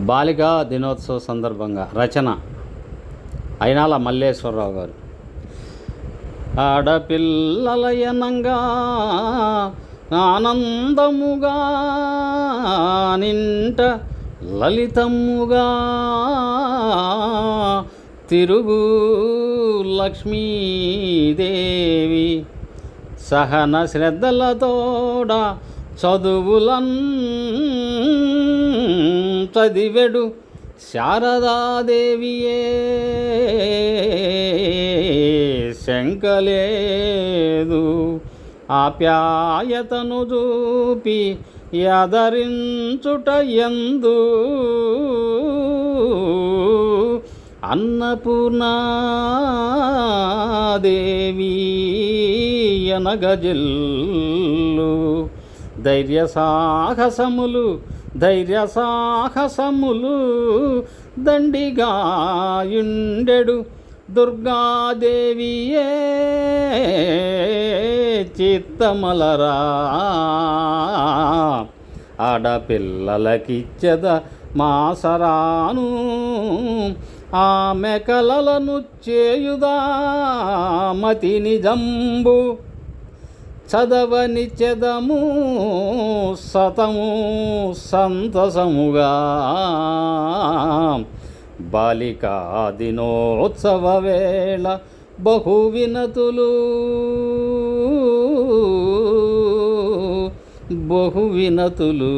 బాలికా దినోత్సవ సందర్భంగా రచన అయినాల మల్లేశ్వరరావు గారు. ఆడపిల్లలయనంగా ఆనందముగా నింట లలితముగా తిరుగు లక్ష్మీదేవి సహన శ్రద్ధలతోడ చదువులన్ చదివెడు శారదాదేవియే. శంకలేదు ఆప్యాయతను చూపి యదరించుట ఎందు అన్నపూర్ణాదేవి అనగజిల్లు. ధైర్య సాహసములు ధైర్య సాహసములు దండిగాయుండెడు దుర్గాదేవియే చిత్తమలరా. ఆడపిల్లలకిచ్చద మాసరాను ఆమె కలలను చేయుదా మతి నిజంబు. చదవని చెదము సతము సంతసముగా. బాలికా దినోత్సవ వేళ బహు వినతులు. బహు వినతులు.